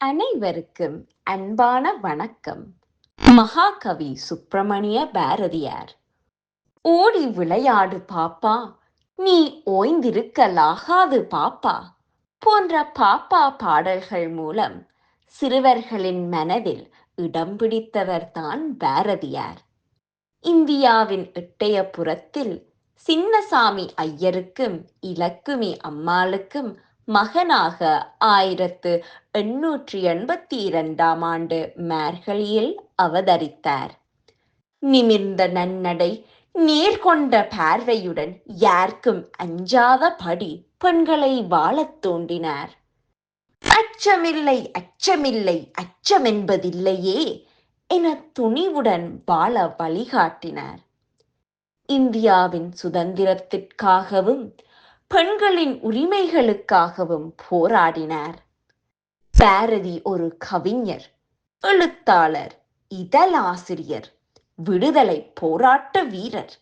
அனைவருக்கும் அன்பான வணக்கம். மகாகவி சுப்பிரமணிய பாரதியார். ஓடி விளையாடு பாப்பா. நீ ஓய்ந்திருக்கலாகாது பாப்பா. போன்ற பாப்பா பாடல்கள் மூலம் சிறுவர்களின் மனதில் இடம் பிடித்தவர்தான் பாரதியார். இந்தியாவின் எட்டயபுரத்தில் சின்னசாமி ஐயருக்கும் இலக்குமி அம்மாளுக்கும் மகனாக ஆயிரத்து எண்ணூற்றி எண்பத்தி இரண்டாம் ஆண்டு மார்கழியில் அவதரித்தார். நிமிர்ந்த நன்னடை நேர்கொண்ட பார்வையுடன் யாருக்கும் அஞ்சாதபடி பெண்களை வாழத் தூண்டினார். அச்சமில்லை அச்சமில்லை அச்சமென்பதில்லையே என துணிவுடன் வாழ வழிகாட்டினார். இந்தியாவின் சுதந்திரத்திற்காகவும் பெண்களின் உரிமைகளுக்காகவும் போராடினார். பாரதி ஒரு கவிஞர் எழுத்தாளர் இதழாசிரியர் விடுதலை போராட்ட வீரர்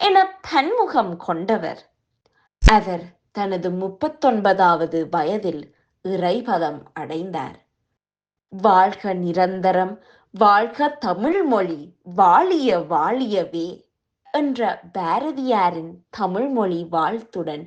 என பன்முகம் கொண்டவர். அவர் தனது முப்பத்தொன்பதாவது வயதில் இறைபதம் அடைந்தார். வாழ்க நிரந்தரம் வாழ்க தமிழ் மொழி வாழிய வாழியவே என்ற பாரதியாரின் தமிழ்மொழி வாழ்த்துடன்